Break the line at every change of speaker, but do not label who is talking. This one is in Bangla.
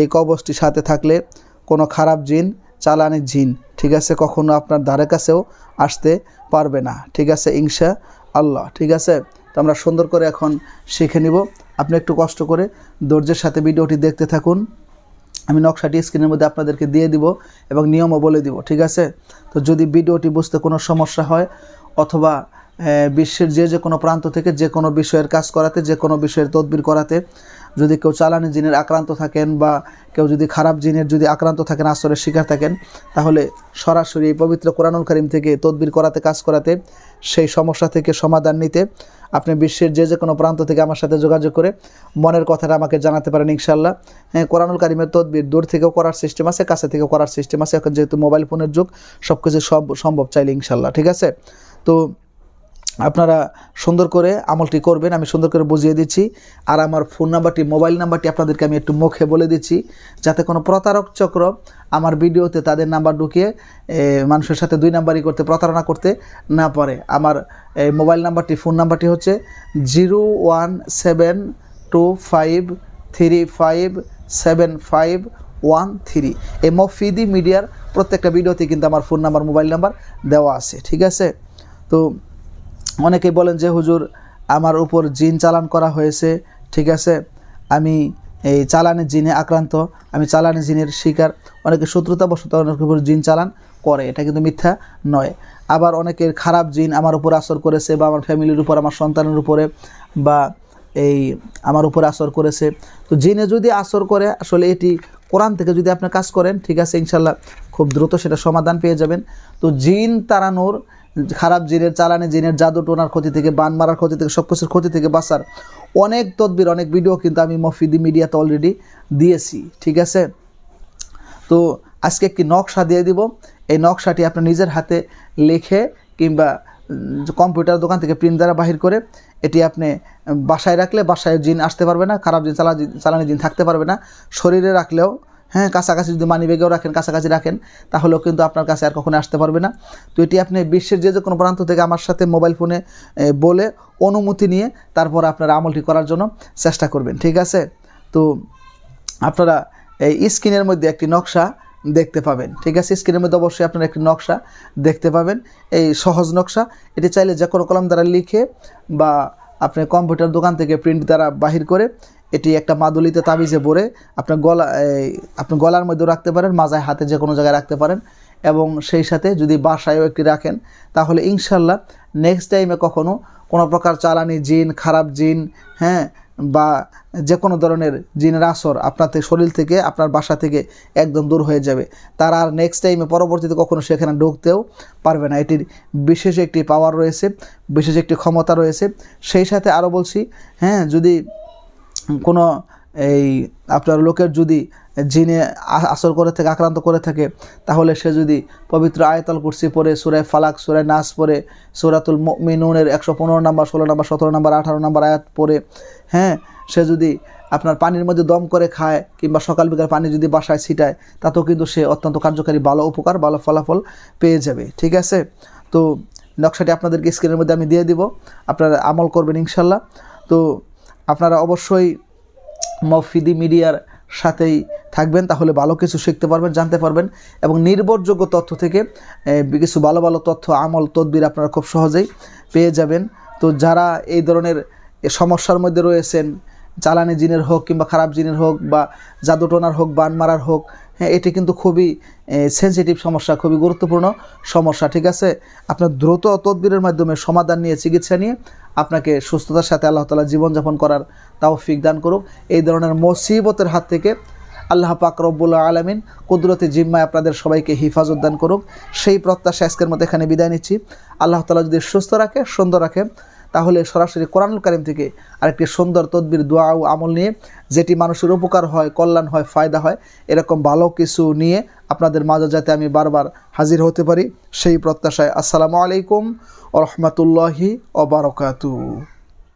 এই কবচটি সাথে থাকলে কোনো খারাপ জিন চালানের জিন, ঠিক আছে, কখনো আপনার ধারে কাছেও আসতে পারবে না, ঠিক আছে ইনশা আল্লাহ ঠিক আছে? তো আমরা সুন্দর করে এখন শিখে নিব। আপনি একটু কষ্ট করে ধৈর্যের সাথে ভিডিওটি দেখতে থাকুন। আমি নকশাটি স্ক্রিনের মধ্যে আপনাদেরকে দিয়ে দিব এবং নিয়মও বলে দিব, ঠিক আছে? তো যদি ভিডিওটি বুঝতে কোনো সমস্যা হয় অথবা বিশ্বের যে যে কোনো প্রান্ত থেকে যে কোনো বিষয়ের কাজ করাতে, যে কোনো বিষয়ের তদবির করাতে যদি কেউ চালানি জিনের আক্রান্ত থাকেন বা কেউ যদি খারাপ জিনের যদি আক্রান্ত থাকেন আসরের শিকার থাকেন, তাহলে সরাসরি এই পবিত্র কোরআনুল করিম থেকে তদবির করাতে, কাজ করাতে, সেই সমস্যা থেকে সমাধান নিতে, আপনি বিশ্বের যে যে কোনো প্রান্ত থেকে আমার সাথে যোগাযোগ করে মনের কথাটা আমাকে জানাতে পারেন ইনশাল্লাহ হ্যাঁ কোরআনুল কারিমের তদবির দূর থেকেও করার সিস্টেম আছে, কাছে থেকেও করার সিস্টেম আছে। এখন যেহেতু মোবাইল ফোনের যুগ সব কিছু সব সম্ভব চাইলে ইনশাল্লাহ ঠিক আছে? তো আপনারা সুন্দর করে আমলটি করবেন, আমি সুন্দর করে বুঝিয়ে দিচ্ছি। আর আমার ফোন নাম্বারটি, মোবাইল নাম্বারটি আপনাদেরকে আমি একটু মুখে বলে দিচ্ছি, যাতে কোনো প্রতারক চক্র আমার ভিডিওতে তাদের নাম্বার ঢুকিয়ে মানুষের সাথে দুই নাম্বারই করতে, প্রতারণা করতে না পারে। আমার এই মোবাইল নাম্বারটি, ফোন নাম্বারটি হচ্ছে zero one seven two five three five seven five one three. এই মফিদি মিডিয়ার প্রত্যেকটা ভিডিওতে কিন্তু আমার ফোন নাম্বার, মোবাইল নাম্বার দেওয়া আছে, ঠিক আছে? তো অনেকেই বলেন যে, হুজুর, আমার উপর জিন চালান করা হয়েছে, ঠিক আছে? আমি এই চালানি জিনে আক্রান্ত, আমি চালানি জিনের শিকার। অনেকে শত্রুতাবশত অনেকের উপর জিন চালান করে, এটা কিন্তু মিথ্যা নয়। আবার অনেকের খারাপ জিন আমার উপর আসর করেছে বা আমার ফ্যামিলির উপর, আমার সন্তানের উপরে বা এই আমার উপরে আসর করেছে। তো জিনে যদি আসর করে, আসলে এটি কোরআন থেকে যদি আপনি কাজ করেন, ঠিক আছে ইনশাল্লাহ খুব দ্রুত সেটা সমাধান পেয়ে যাবেন। তো জিন তাড়ানোর, খারাপ জিনের, চালানি জিনের, জাদু টোনার ক্ষতি থেকে, বান মারার ক্ষতি থেকে সব কিছুর ক্ষতি থেকে বাঁচার অনেক তদবির, অনেক ভিডিও কিন্তু আমি মফিদি মিডিয়াতে অলরেডি দিয়েছি, ঠিক আছে? তো আজকে একটি নকশা দিয়ে দিব। এই নকশাটি আপনি নিজের হাতে লিখে কিংবা কম্পিউটার দোকান থেকে প্রিন্ট দ্বারা বাহির করে, এটি আপনি বাসায় রাখলে বাসায় জিন আসতে পারবে না, খারাপ জিন, চালা চালানি জিন থাকতে পারবে না। শরীরে রাখলেও হ্যাঁ কাছাকাছি যদি মানি ব্যাগেও রাখেন, কাছাকাছি রাখেন, তাহলেও কিন্তু আপনার কাছে আর কখনো আসতে পারবে না। তো এটি আপনি বিশ্বের যে যে কোনো প্রান্ত থেকে আমার সাথে মোবাইল ফোনে বলে অনুমতি নিয়ে তারপর আপনার আমলটি করার জন্য চেষ্টা করবেন, ঠিক আছে? তো আপনারা, এই স্ক্রিনের মধ্যে একটি নকশা দেখতে পাবেন। ঠিক আছে? স্ক্রিনের মধ্যে অবশ্যই আপনারা একটি নকশা দেখতে পাবেন। এই সহজ নকশা। এটি চাইলে যে কোনো কলম দ্বারা লিখে বা আপনি কম্পিউটার দোকান থেকে প্রিন্ট দ্বারা বাহির করে এটি একটা মাদুলিতে তাবিজে ভরে আপনার গলা আপনি গলার মধ্যে রাখতে পারেন, মাজায় হাতে যে কোনো জায়গায় রাখতে পারেন এবং সেই সাথে যদি বাসায়ও একটি রাখেন, তাহলে ইনশাল্লাহ নেক্সট টাইমে কখনও কোনো প্রকার চালানি জিন, খারাপ জিন হ্যাঁ বা যে কোনো ধরনের জিনের আসর আপনার থেকে শরীর থেকে, আপনার বাসা থেকে একদম দূর হয়ে যাবে। তার আর নেক্সট টাইমে পরবর্তীতে কখনও সেখানে ঢুকতেও পারবে না। এটির বিশেষ একটি পাওয়ার রয়েছে, বিশেষ একটি ক্ষমতা রয়েছে। সেই সাথে আরও বলছি হ্যাঁ যদি কোনো এই আপনার লোকের যদি জিনে আসর করে থাকে, আক্রান্ত করে থাকে, তাহলে সে যদি পবিত্র আয়তাল কুরসি পরে সুরায় ফালাক সুরায় নাস পরে সুরাতুল মিনুনের একশো পনেরো নাম্বার, ষোলো নাম্বার, সতেরো নাম্বার, আঠারো নাম্বার আয়াত পড়ে হ্যাঁ সে যদি আপনার পানির মধ্যে দম করে খায় কিংবা সকাল বিকাল পানি যদি বাসায় ছিটায়, তাতেও কিন্তু সে অত্যন্ত কার্যকারী, ভালো উপকার, ভালো ফলাফল পেয়ে যাবে, ঠিক আছে? তো নকশাটি আপনাদেরকে স্ক্রিনের মধ্যে আমি দিয়ে দিব, আপনারা আমল করবেন ইনশাল্লাহ। তো আপনারা অবশ্যই মফিদি মিডিয়ার সাথেই থাকবেন, তাহলে ভালো কিছু শিখতে পারবেন, জানতে পারবেন এবং নির্ভরযোগ্য তথ্য থেকে কিছু ভালো ভালো তথ্য, আমল, তদবির আপনারা খুব সহজেই পেয়ে যাবেন। তো যারা এই ধরনের সমস্যার মধ্যে রয়েছেন চালানি জিনের হোক কিংবা খারাপ জিনের হোক বা জাদুটোনার হোক, বান মারার হোক হ্যাঁ এটি কিন্তু খুবই সেন্সিটিভ সমস্যা, খুবই গুরুত্বপূর্ণ সমস্যা, ঠিক আছে? আপনার দ্রুত তদবিরের মাধ্যমে সমাধান নিয়ে, চিকিৎসা নিয়ে আপনাকে সুস্থতার সাথে আল্লাহ তালা জীবনযাপন করার তাও দান করুক। এই ধরনের মুসিবতের হাত থেকে আল্লাহ পাক রব্বুল আলমিন কুদরতি জিম্মায় আপনাদের সবাইকে হিফাজত দান করুক। সেই প্রত্যাশা আজকের মতো এখানে বিদায় নিচ্ছি। আল্লাহ তালা যদি সুস্থ রাখে, সুন্দর রাখে, তাহলে সরাসরি কোরআনুল কারিম থেকে আরেকটি সুন্দর তদবির, দোয়া ও আমল নিয়ে যেটি মানুষের উপকার হয়, কল্যাণ হয়, ফায়দা হয়, এরকম ভালো কিছু নিয়ে আপনাদের মাঝে যাতে আমি বারবার হাজির হতে পারি। সেই প্রত্যাশায় আসসালামু আলাইকুম ও রহমতুল্লাহি ওবরকাতু